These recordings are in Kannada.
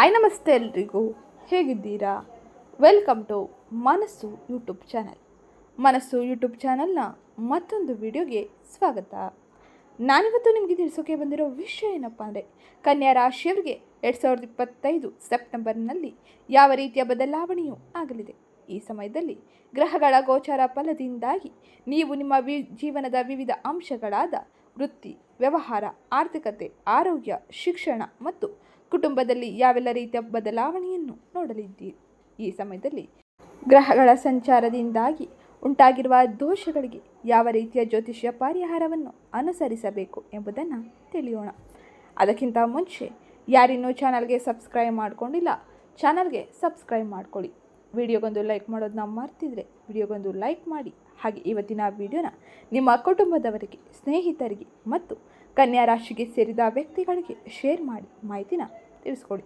ಆಯ್ ನಮಸ್ತೆ ಎಲ್ರಿಗೂ. ಹೇಗಿದ್ದೀರಾ? Welcome to Manassu YouTube channel Manassu YouTube ಚಾನಲ್ನ ಮತ್ತೊಂದು ವಿಡಿಯೋಗೆ ಸ್ವಾಗತ. ನಾನಿವತ್ತು ನಿಮಗೆ ತಿಳಿಸೋಕೆ ಬಂದಿರೋ ವಿಷಯ ಏನಪ್ಪ ಅಂದರೆ, ಕನ್ಯಾ ರಾಶಿಯವರಿಗೆ ಎರಡು ಸಾವಿರದ ಇಪ್ಪತ್ತೈದು ಸೆಪ್ಟೆಂಬರ್ನಲ್ಲಿ ಯಾವ ರೀತಿಯ ಬದಲಾವಣೆಯೂ ಆಗಲಿದೆ. ಈ ಸಮಯದಲ್ಲಿ ಗ್ರಹಗಳ ಗೋಚಾರ ಫಲದಿಂದಾಗಿ ನೀವು ನಿಮ್ಮ ವಿ, ಜೀವನದ ವಿವಿಧ ಅಂಶಗಳಾದ ವೃತ್ತಿ, ವ್ಯವಹಾರ, ಆರ್ಥಿಕತೆ, ಆರೋಗ್ಯ, ಶಿಕ್ಷಣ ಮತ್ತು ಕುಟುಂಬದಲ್ಲಿ ಯಾವೆಲ್ಲ ರೀತಿಯ ಬದಲಾವಣೆಯನ್ನು ನೋಡಲಿದ್ದೀರಿ? ಈ ಸಮಯದಲ್ಲಿ ಗ್ರಹಗಳ ಸಂಚಾರದಿಂದಾಗಿ ಉಂಟಾಗಿರುವ ದೋಷಗಳಿಗೆ ಯಾವ ರೀತಿಯ ಜ್ಯೋತಿಷ್ಯ ಪರಿಹಾರವನ್ನು ಅನುಸರಿಸಬೇಕು ಎಂಬುದನ್ನು ತಿಳಿಯೋಣ. ಅದಕ್ಕಿಂತ ಮುಂಚೆ ಯಾರಿನ್ನೂ ಚಾನಲ್ಗೆ ಸಬ್ಸ್ಕ್ರೈಬ್ ಮಾಡಿಕೊಂಡಿಲ್ಲ, ಚಾನಲ್ಗೆ ಸಬ್ಸ್ಕ್ರೈಬ್ ಮಾಡ್ಕೊಳ್ಳಿ. ವಿಡಿಯೋಗೊಂದು ಲೈಕ್ ಮಾಡೋದನ್ನ ಮರ್ತಿದ್ರೆ ವಿಡಿಯೋಗೊಂದು ಲೈಕ್ ಮಾಡಿ. ಹಾಗೆ ಇವತ್ತಿನ ವಿಡಿಯೋನ ನಿಮ್ಮ ಕುಟುಂಬದವರಿಗೆ, ಸ್ನೇಹಿತರಿಗೆ ಮತ್ತು ಕನ್ಯಾ ರಾಶಿಗೆ ಸೇರಿದ ವ್ಯಕ್ತಿಗಳಿಗೆ ಶೇರ್ ಮಾಡಿ ಮಾಹಿತಿನ ತಿಳಿಸ್ಕೊಡಿ.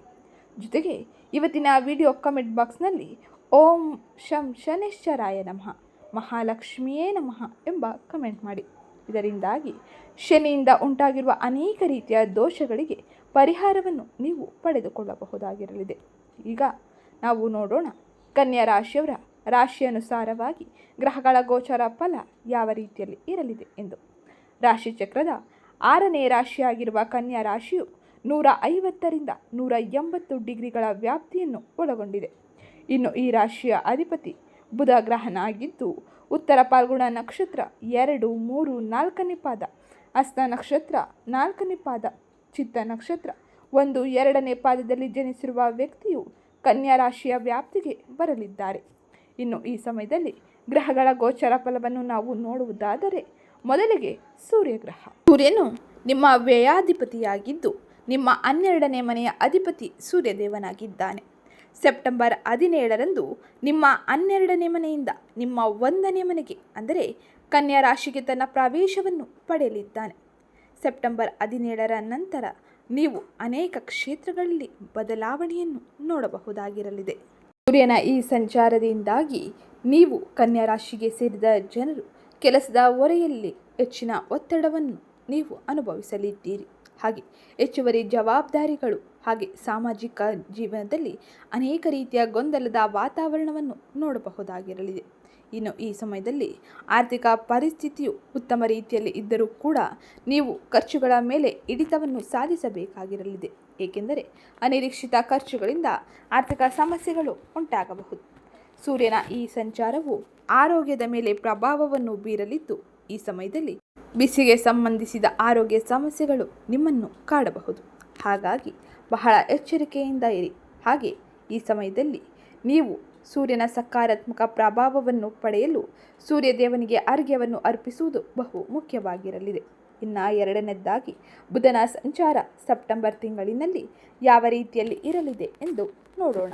ಜೊತೆಗೆ ಇವತ್ತಿನ ವಿಡಿಯೋ ಕಮೆಂಟ್ ಬಾಕ್ಸ್ನಲ್ಲಿ ಓಂ ಶಂ ಶನೇಶ್ವರಾಯ ನಮಃ, ಮಹಾಲಕ್ಷ್ಮಿಯೇ ನಮಃ ಎಂಬ ಕಮೆಂಟ್ ಮಾಡಿ. ಇದರಿಂದಾಗಿ ಶನಿಯಿಂದ ಉಂಟಾಗಿರುವ ಅನೇಕ ರೀತಿಯ ದೋಷಗಳಿಗೆ ಪರಿಹಾರವನ್ನು ನೀವು ಪಡೆದುಕೊಳ್ಳಬಹುದಾಗಿರಲಿದೆ. ಈಗ ನಾವು ನೋಡೋಣ ಕನ್ಯಾ ರಾಶಿಯವರ ರಾಶಿಯನುಸಾರವಾಗಿ ಗ್ರಹಗಳ ಗೋಚರ ಫಲ ಯಾವ ರೀತಿಯಲ್ಲಿ ಇರಲಿದೆ ಎಂದು. ರಾಶಿ ಚಕ್ರದ ಆರನೇ ರಾಶಿಯಾಗಿರುವ ಕನ್ಯಾ ರಾಶಿಯು ನೂರ ಐವತ್ತರಿಂದ ನೂರ ಎಂಬತ್ತು ಡಿಗ್ರಿಗಳ ವ್ಯಾಪ್ತಿಯನ್ನು ಒಳಗೊಂಡಿದೆ. ಇನ್ನು ಈ ರಾಶಿಯ ಅಧಿಪತಿ ಬುಧ ಗ್ರಹನಾಗಿದ್ದು, ಉತ್ತರ ಪಾಲ್ಗುಣ ನಕ್ಷತ್ರ ಎರಡು, ಮೂರು, ನಾಲ್ಕನೇ ಪಾದ, ಅಸ್ತ ನಕ್ಷತ್ರ ನಾಲ್ಕನೇ ಪಾದ, ಚಿತ್ತ ನಕ್ಷತ್ರ ಒಂದು, ಎರಡನೇ ಪಾದದಲ್ಲಿ ಜನಿಸಿರುವ ವ್ಯಕ್ತಿಯು ಕನ್ಯಾ ರಾಶಿಯ ವ್ಯಾಪ್ತಿಗೆ ಬರಲಿದ್ದಾರೆ. ಇನ್ನು ಈ ಸಮಯದಲ್ಲಿ ಗ್ರಹಗಳ ಗೋಚರ ಫಲವನ್ನು ನಾವು ನೋಡುವುದಾದರೆ, ಮೊದಲಿಗೆ ಸೂರ್ಯಗ್ರಹ. ಸೂರ್ಯನು ನಿಮ್ಮ ವ್ಯಯಾಧಿಪತಿಯಾಗಿದ್ದು ನಿಮ್ಮ ಹನ್ನೆರಡನೇ ಮನೆಯ ಅಧಿಪತಿ ಸೂರ್ಯದೇವನಾಗಿದ್ದಾನೆ. ಸೆಪ್ಟೆಂಬರ್ ಹದಿನೇಳರಂದು ನಿಮ್ಮ ಹನ್ನೆರಡನೇ ಮನೆಯಿಂದ ನಿಮ್ಮ ಒಂದನೇ ಮನೆಗೆ, ಅಂದರೆ ಕನ್ಯಾ ರಾಶಿಗೆ ತನ್ನ ಪ್ರವೇಶವನ್ನು ಪಡೆಯಲಿದ್ದಾನೆ. ಸೆಪ್ಟೆಂಬರ್ ಹದಿನೇಳರ ನಂತರ ನೀವು ಅನೇಕ ಕ್ಷೇತ್ರಗಳಲ್ಲಿ ಬದಲಾವಣೆಯನ್ನು ನೋಡಬಹುದಾಗಿರಲಿದೆ. ಸೂರ್ಯನ ಈ ಸಂಚಾರದಿಂದಾಗಿ ನೀವು ಕನ್ಯಾ ರಾಶಿಗೆ ಸೇರಿದ ಜನರು ಕೆಲಸದ ಹೊರೆಯಲ್ಲಿ ಹೆಚ್ಚಿನ ಒತ್ತಡವನ್ನು ನೀವು ಅನುಭವಿಸಲಿದ್ದೀರಿ. ಹಾಗೆ ಹೆಚ್ಚುವರಿ ಜವಾಬ್ದಾರಿಗಳು ಹಾಗೆ ಸಾಮಾಜಿಕ ಜೀವನದಲ್ಲಿ ಅನೇಕ ರೀತಿಯ ಗೊಂದಲದ ವಾತಾವರಣವನ್ನು ನೋಡಬಹುದಾಗಿರಲಿದೆ. ಇನ್ನು ಈ ಸಮಯದಲ್ಲಿ ಆರ್ಥಿಕ ಪರಿಸ್ಥಿತಿಯು ಉತ್ತಮ ರೀತಿಯಲ್ಲಿ ಇದ್ದರೂ ಕೂಡ ನೀವು ಖರ್ಚುಗಳ ಮೇಲೆ ಹಿಡಿತವನ್ನು ಸಾಧಿಸಬೇಕಾಗಿರಲಿದೆ. ಏಕೆಂದರೆ ಅನಿರೀಕ್ಷಿತ ಖರ್ಚುಗಳಿಂದ ಆರ್ಥಿಕ ಸಮಸ್ಯೆಗಳು ಉಂಟಾಗಬಹುದು. ಸೂರ್ಯನ ಈ ಸಂಚಾರವು ಆರೋಗ್ಯದ ಮೇಲೆ ಪ್ರಭಾವವನ್ನು ಬೀರಲಿದ್ದು ಈ ಸಮಯದಲ್ಲಿ ಬಿಸಿಗೆ ಸಂಬಂಧಿಸಿದ ಆರೋಗ್ಯ ಸಮಸ್ಯೆಗಳು ನಿಮ್ಮನ್ನು ಕಾಡಬಹುದು. ಹಾಗಾಗಿ ಬಹಳ ಎಚ್ಚರಿಕೆಯಿಂದ ಇರಿ. ಹಾಗೆ ಈ ಸಮಯದಲ್ಲಿ ನೀವು ಸೂರ್ಯನ ಸಕಾರಾತ್ಮಕ ಪ್ರಭಾವವನ್ನು ಪಡೆಯಲು ಸೂರ್ಯದೇವನಿಗೆ ಅರ್ಘ್ಯವನ್ನು ಅರ್ಪಿಸುವುದು ಬಹು ಮುಖ್ಯವಾಗಿರಲಿದೆ. ಇನ್ನು ಎರಡನೇದಾಗಿ ಬುಧನ ಸಂಚಾರ ಸೆಪ್ಟೆಂಬರ್ ತಿಂಗಳಿನಲ್ಲಿ ಯಾವ ರೀತಿಯಲ್ಲಿ ಇರಲಿದೆ ಎಂದು ನೋಡೋಣ.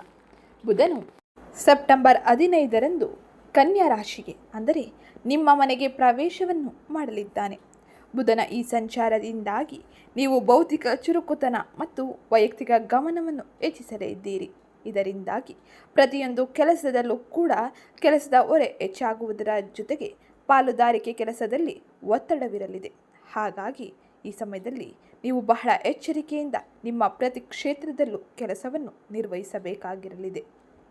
ಬುಧನು ಸೆಪ್ಟೆಂಬರ್ ಹದಿನೈದರಂದು ಕನ್ಯಾ ರಾಶಿಗೆ, ಅಂದರೆ ನಿಮ್ಮ ಮನೆಗೆ ಪ್ರವೇಶವನ್ನು ಮಾಡಲಿದ್ದಾನೆ. ಬುಧನ ಈ ಸಂಚಾರದಿಂದಾಗಿ ನೀವು ಭೌತಿಕ ಚುರುಕುತನ ಮತ್ತು ವೈಯಕ್ತಿಕ ಗಮನವನ್ನು ಹೆಚ್ಚಿಸಲೇ ಇದ್ದೀರಿ. ಇದರಿಂದಾಗಿ ಪ್ರತಿಯೊಂದು ಕೆಲಸದಲ್ಲೂ ಕೂಡ ಕೆಲಸದ ಹೊರೆ ಹೆಚ್ಚಾಗುವುದರ ಜೊತೆಗೆ ಪಾಲುದಾರಿಕೆ ಕೆಲಸದಲ್ಲಿ ಒತ್ತಡವಿರಲಿದೆ. ಹಾಗಾಗಿ ಈ ಸಮಯದಲ್ಲಿ ನೀವು ಬಹಳ ಎಚ್ಚರಿಕೆಯಿಂದ ನಿಮ್ಮ ಪ್ರತಿ ಕ್ಷೇತ್ರದಲ್ಲೂ ಕೆಲಸವನ್ನು ನಿರ್ವಹಿಸಬೇಕಾಗಿರಲಿದೆ.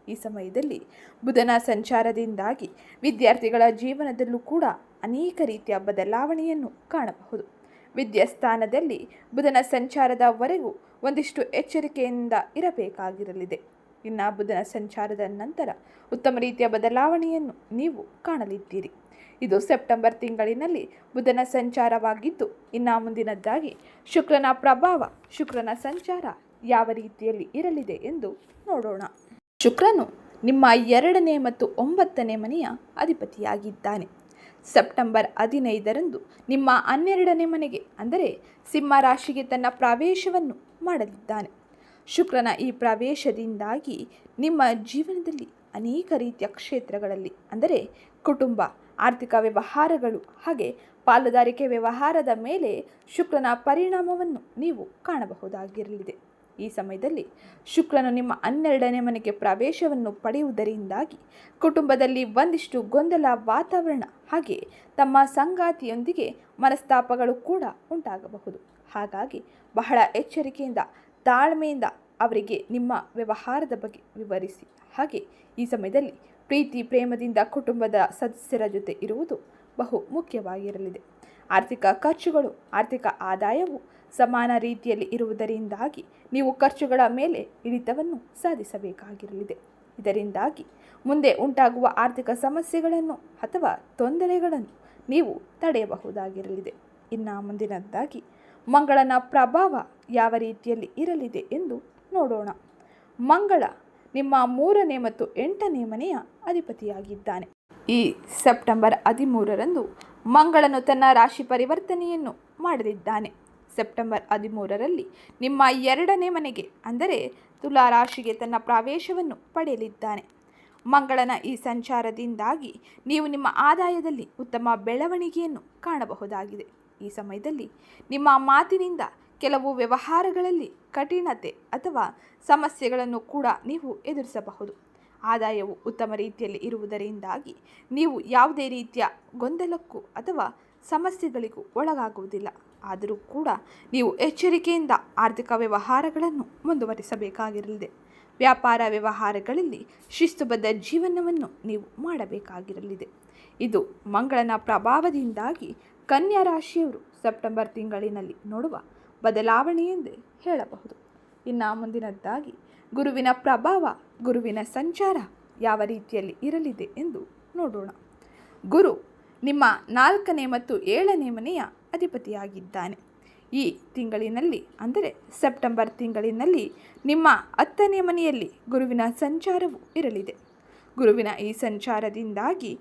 ಈ ಸಮಯದಲ್ಲಿ ಬುಧನ ಸಂಚಾರದಿಂದಾಗಿ ವಿದ್ಯಾರ್ಥಿಗಳ ಜೀವನದಲ್ಲೂ ಕೂಡ ಅನೇಕ ರೀತಿಯ ಬದಲಾವಣೆಯನ್ನು ಕಾಣಬಹುದು. ವಿದ್ಯಾಸ್ಥಾನದಲ್ಲಿ ಬುಧನ ಸಂಚಾರದವರೆಗೂ ಒಂದಿಷ್ಟು ಎಚ್ಚರಿಕೆಯಿಂದ ಇರಬೇಕಾಗಿರಲಿದೆ. ಇನ್ನು ಬುಧನ ಸಂಚಾರದ ನಂತರ ಉತ್ತಮ ರೀತಿಯ ಬದಲಾವಣೆಯನ್ನು ನೀವು ಕಾಣಲಿದ್ದೀರಿ. ಇದು ಸೆಪ್ಟೆಂಬರ್ ತಿಂಗಳಿನಲ್ಲಿ ಬುಧನ ಸಂಚಾರವಾಗಿದ್ದು, ಇನ್ನು ಮುಂದಿನದ್ದಾಗಿ ಶುಕ್ರನ ಪ್ರಭಾವ, ಶುಕ್ರನ ಸಂಚಾರ ಯಾವ ರೀತಿಯಲ್ಲಿ ಇರಲಿದೆ ಎಂದು ನೋಡೋಣ. ಶುಕ್ರನು ನಿಮ್ಮ ಎರಡನೇ ಮತ್ತು ಒಂಬತ್ತನೇ ಮನೆಯ ಅಧಿಪತಿಯಾಗಿದ್ದಾನೆ. ಸೆಪ್ಟೆಂಬರ್ ಹದಿನೈದರಂದು ನಿಮ್ಮ ಹನ್ನೆರಡನೇ ಮನೆಗೆ, ಅಂದರೆ ಸಿಂಹ ರಾಶಿಗೆ ತನ್ನ ಪ್ರವೇಶವನ್ನು ಮಾಡಲಿದ್ದಾನೆ. ಶುಕ್ರನ ಈ ಪ್ರವೇಶದಿಂದಾಗಿ ನಿಮ್ಮ ಜೀವನದಲ್ಲಿ ಅನೇಕ ರೀತಿಯ ಕ್ಷೇತ್ರಗಳಲ್ಲಿ, ಅಂದರೆ ಕುಟುಂಬ, ಆರ್ಥಿಕ ವ್ಯವಹಾರಗಳು ಹಾಗೆ ಪಾಲುದಾರಿಕೆ ವ್ಯವಹಾರದ ಮೇಲೆ ಶುಕ್ರನ ಪರಿಣಾಮವನ್ನು ನೀವು ಕಾಣಬಹುದಾಗಿರಲಿದೆ. ಈ ಸಮಯದಲ್ಲಿ ಶುಕ್ರನು ನಿಮ್ಮ ಹನ್ನೆರಡನೇ ಮನೆಗೆ ಪ್ರವೇಶವನ್ನು ಪಡೆಯುವುದರಿಂದಾಗಿ ಕುಟುಂಬದಲ್ಲಿ ಒಂದಿಷ್ಟು ಗೊಂದಲ ವಾತಾವರಣ ಹಾಗೆ ತಮ್ಮ ಸಂಗಾತಿಯೊಂದಿಗೆ ಮನಸ್ತಾಪಗಳು ಕೂಡ ಉಂಟಾಗಬಹುದು. ಹಾಗಾಗಿ ಬಹಳ ಎಚ್ಚರಿಕೆಯಿಂದ, ತಾಳ್ಮೆಯಿಂದ ಅವರಿಗೆ ನಿಮ್ಮ ವ್ಯವಹಾರದ ಬಗ್ಗೆ ವಿವರಿಸಿ. ಹಾಗೆ ಈ ಸಮಯದಲ್ಲಿ ಪ್ರೀತಿ, ಪ್ರೇಮದಿಂದ ಕುಟುಂಬದ ಸದಸ್ಯರ ಜೊತೆ ಇರುವುದು ಬಹು ಮುಖ್ಯವಾಗಿರಲಿದೆ. ಆರ್ಥಿಕ ಖರ್ಚುಗಳು, ಆರ್ಥಿಕ ಆದಾಯವು ಸಮಾನ ರೀತಿಯಲ್ಲಿ ಇರುವುದರಿಂದಾಗಿ ನೀವು ಖರ್ಚುಗಳ ಮೇಲೆ ಹಿಡಿತವನ್ನು ಸಾಧಿಸಬೇಕಾಗಿರಲಿದೆ. ಇದರಿಂದಾಗಿ ಮುಂದೆ ಉಂಟಾಗುವ ಆರ್ಥಿಕ ಸಮಸ್ಯೆಗಳನ್ನು ಅಥವಾ ತೊಂದರೆಗಳನ್ನು ನೀವು ತಡೆಯಬಹುದಾಗಿರಲಿದೆ. ಇನ್ನು ಮುಂದಿನದ್ದಾಗಿ ಮಂಗಳನ ಪ್ರಭಾವ ಯಾವ ರೀತಿಯಲ್ಲಿ ಇರಲಿದೆ ಎಂದು ನೋಡೋಣ. ಮಂಗಳ ನಿಮ್ಮ ಮೂರನೇ ಮತ್ತು ಎಂಟನೇ ಮನೆಯ ಅಧಿಪತಿಯಾಗಿದ್ದಾನೆ. ಈ ಸೆಪ್ಟೆಂಬರ್ ಹದಿಮೂರರಂದು ಮಂಗಳನು ತನ್ನ ರಾಶಿ ಪರಿವರ್ತನೆಯನ್ನು ಮಾಡಲಿದ್ದಾನೆ ಸೆಪ್ಟೆಂಬರ್ ಹದಿಮೂರರಲ್ಲಿ ನಿಮ್ಮ ಎರಡನೇ ಮನೆಗೆ, ಅಂದರೆ ತುಲಾ ರಾಶಿಗೆ ತನ್ನ ಪ್ರವೇಶವನ್ನು ಪಡೆಯಲಿದ್ದಾನೆ. ಮಂಗಳನ ಈ ಸಂಚಾರದಿಂದಾಗಿ ನೀವು ನಿಮ್ಮ ಆದಾಯದಲ್ಲಿ ಉತ್ತಮ ಬೆಳವಣಿಗೆಯನ್ನು ಕಾಣಬಹುದಾಗಿದೆ. ಈ ಸಮಯದಲ್ಲಿ ನಿಮ್ಮ ಮಾತಿನಿಂದ ಕೆಲವು ವ್ಯವಹಾರಗಳಲ್ಲಿ ಕಠಿಣತೆ ಅಥವಾ ಸಮಸ್ಯೆಗಳನ್ನು ಕೂಡ ನೀವು ಎದುರಿಸಬಹುದು. ಆದಾಯವು ಉತ್ತಮ ರೀತಿಯಲ್ಲಿ ಇರುವುದರಿಂದಾಗಿ ನೀವು ಯಾವುದೇ ರೀತಿಯ ಗೊಂದಲಕ್ಕೂ ಅಥವಾ ಸಮಸ್ಯೆಗಳಿಗೂ ಒಳಗಾಗುವುದಿಲ್ಲ. ಆದರೂ ಕೂಡ ನೀವು ಎಚ್ಚರಿಕೆಯಿಂದ ಆರ್ಥಿಕ ವ್ಯವಹಾರಗಳನ್ನು ಮುಂದುವರಿಸಬೇಕಾಗಿರಲಿದೆ. ವ್ಯಾಪಾರ ವ್ಯವಹಾರಗಳಲ್ಲಿ ಶಿಸ್ತುಬದ್ಧ ಜೀವನವನ್ನು ನೀವು ಮಾಡಬೇಕಾಗಿರಲಿದೆ. ಇದು ಮಂಗಳನ ಪ್ರಭಾವದಿಂದಾಗಿ ಕನ್ಯಾ ರಾಶಿಯವರು ಸೆಪ್ಟೆಂಬರ್ ತಿಂಗಳಿನಲ್ಲಿ ನೋಡುವ ಬದಲಾವಣೆ ಎಂದೇ ಹೇಳಬಹುದು. ಇನ್ನು ಮುಂದಿನದ್ದಾಗಿ, ಗುರುವಿನ ಪ್ರಭಾವ, ಗುರುವಿನ ಸಂಚಾರ ಯಾವ ರೀತಿಯಲ್ಲಿ ಇರಲಿದೆ ಎಂದು ನೋಡೋಣ. ಗುರು, ನಿಮ್ಮ ನಾಲ್ಕನೇ ಮತ್ತು ಏಳನೇ ಮನೆಯ ಅಧಿಪತಿಯಾಗಿದ್ದಾನೆ. ಈ ತಿಂಗಳಿನಲ್ಲಿ, ಅಂದರೆ ಸೆಪ್ಟೆಂಬರ್ ತಿಂಗಳಿನಲ್ಲಿ, ನಿಮ್ಮ ಹತ್ತನೇ ಮನೆಯಲ್ಲಿ ಗುರುವಿನ ಸಂಚಾರವು ಇರಲಿದೆ. ಗುರುವಿನ ಈ ಸಂಚಾರದಿಂದಾಗಿ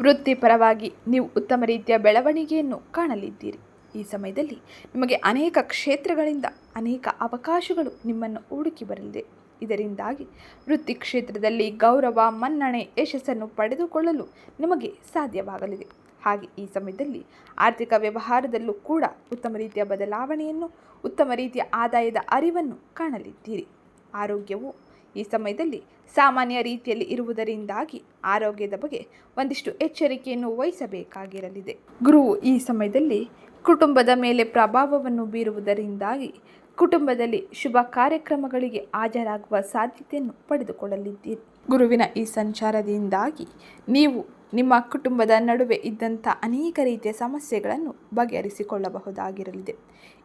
ವೃತ್ತಿಪರವಾಗಿ ನೀವು ಉತ್ತಮ ರೀತಿಯ ಬೆಳವಣಿಗೆಯನ್ನು ಕಾಣಲಿದ್ದೀರಿ. ಈ ಸಮಯದಲ್ಲಿ ನಿಮಗೆ ಅನೇಕ ಕ್ಷೇತ್ರಗಳಿಂದ ಅನೇಕ ಅವಕಾಶಗಳು ನಿಮ್ಮನ್ನು ಹುಡುಕಿ ಬರಲಿದೆ. ಇದರಿಂದಾಗಿ ವೃತ್ತಿ ಕ್ಷೇತ್ರದಲ್ಲಿ ಗೌರವ, ಮನ್ನಣೆ, ಯಶಸ್ಸನ್ನು ಪಡೆದುಕೊಳ್ಳಲು ನಿಮಗೆ ಸಾಧ್ಯವಾಗಲಿದೆ. ಹಾಗೆ ಈ ಸಮಯದಲ್ಲಿ ಆರ್ಥಿಕ ವ್ಯವಹಾರದಲ್ಲೂ ಕೂಡ ಉತ್ತಮ ರೀತಿಯ ಬದಲಾವಣೆಯನ್ನು, ಉತ್ತಮ ರೀತಿಯ ಆದಾಯದ ಅರಿವನ್ನು ಕಾಣಲಿದ್ದೀರಿ. ಆರೋಗ್ಯವು ಈ ಸಮಯದಲ್ಲಿ ಸಾಮಾನ್ಯ ರೀತಿಯಲ್ಲಿ ಇರುವುದರಿಂದಾಗಿ ಆರೋಗ್ಯದ ಬಗ್ಗೆ ಒಂದಿಷ್ಟು ಎಚ್ಚರಿಕೆಯನ್ನು ವಹಿಸಬೇಕಾಗಿರಲಿದೆ. ಗುರು, ಈ ಸಮಯದಲ್ಲಿ ಕುಟುಂಬದ ಮೇಲೆ ಪ್ರಭಾವವನ್ನು ಬೀರುವುದರಿಂದಾಗಿ ಕುಟುಂಬದಲ್ಲಿ ಶುಭ ಕಾರ್ಯಕ್ರಮಗಳಿಗೆ ಹಾಜರಾಗುವ ಸಾಧ್ಯತೆಯನ್ನು ಪಡೆದುಕೊಳ್ಳಲಿದ್ದೀರಿ. ಗುರುವಿನ ಈ ಸಂಚಾರದಿಂದಾಗಿ ನೀವು ನಿಮ್ಮ ಕುಟುಂಬದ ನಡುವೆ ಇದ್ದಂಥ ಅನೇಕ ರೀತಿಯ ಸಮಸ್ಯೆಗಳನ್ನು ಬಗೆಹರಿಸಿಕೊಳ್ಳಬಹುದಾಗಿರಲಿದೆ.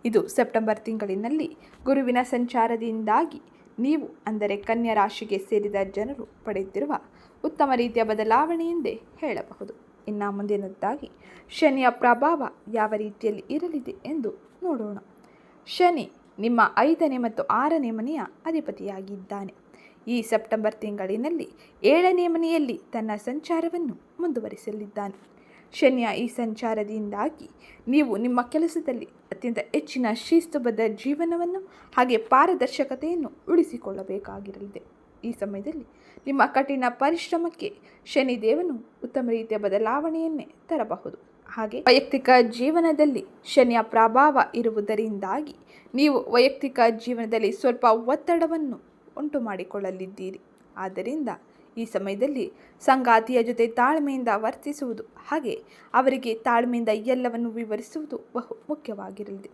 ಇದು ಸೆಪ್ಟೆಂಬರ್ ತಿಂಗಳಿನಲ್ಲಿ ಗುರುವಿನ ಸಂಚಾರದಿಂದಾಗಿ ನೀವು, ಅಂದರೆ ಕನ್ಯಾ ರಾಶಿಗೆ ಸೇರಿದ ಜನರು ಪಡೆಯುತ್ತಿರುವ ಉತ್ತಮ ರೀತಿಯ ಬದಲಾವಣೆ ಎಂದೇ ಹೇಳಬಹುದು. ಇನ್ನು ಮುಂದಿನದ್ದಾಗಿ ಶನಿಯ ಪ್ರಭಾವ ಯಾವ ರೀತಿಯಲ್ಲಿ ಇರಲಿದೆ ಎಂದು ನೋಡೋಣ. ಶನಿ ನಿಮ್ಮ ಐದನೇ ಮತ್ತು ಆರನೇ ಮನೆಯ ಅಧಿಪತಿಯಾಗಿದ್ದಾನೆ. ಈ ಸೆಪ್ಟೆಂಬರ್ ತಿಂಗಳಿನಲ್ಲಿ ಏಳನೇ ಮನೆಯಲ್ಲಿ ತನ್ನ ಸಂಚಾರವನ್ನು ಮುಂದುವರಿಸಲಿದ್ದಾನೆ. ಶನಿಯ ಈ ಸಂಚಾರದಿಂದಾಗಿ ನೀವು ನಿಮ್ಮ ಕೆಲಸದಲ್ಲಿ ಅತ್ಯಂತ ಹೆಚ್ಚಿನ ಶಿಸ್ತುಬದ್ಧ ಜೀವನವನ್ನು ಹಾಗೆ ಪಾರದರ್ಶಕತೆಯನ್ನು ಉಳಿಸಿಕೊಳ್ಳಬೇಕಾಗಿರಲಿದೆ. ಈ ಸಮಯದಲ್ಲಿ ನಿಮ್ಮ ಕಠಿಣ ಪರಿಶ್ರಮಕ್ಕೆ ಶನಿದೇವನು ಉತ್ತಮ ರೀತಿಯ ಬದಲಾವಣೆಯನ್ನೇ ತರಬಹುದು. ಹಾಗೆ ವೈಯಕ್ತಿಕ ಜೀವನದಲ್ಲಿ ಶನಿಯ ಪ್ರಭಾವ ಇರುವುದರಿಂದಾಗಿ ನೀವು ವೈಯಕ್ತಿಕ ಜೀವನದಲ್ಲಿ ಸ್ವಲ್ಪ ಒತ್ತಡವನ್ನು ಉಂಟು ಮಾಡಿಕೊಳ್ಳಲಿದ್ದೀರಿ. ಆದ್ದರಿಂದ ಈ ಸಮಯದಲ್ಲಿ ಸಂಗಾತಿಯ ಜೊತೆ ತಾಳ್ಮೆಯಿಂದ ವರ್ತಿಸುವುದು ಹಾಗೆ ಅವರಿಗೆ ತಾಳ್ಮೆಯಿಂದ ಎಲ್ಲವನ್ನು ವಿವರಿಸುವುದು ಬಹು ಮುಖ್ಯವಾಗಿರಲಿದೆ.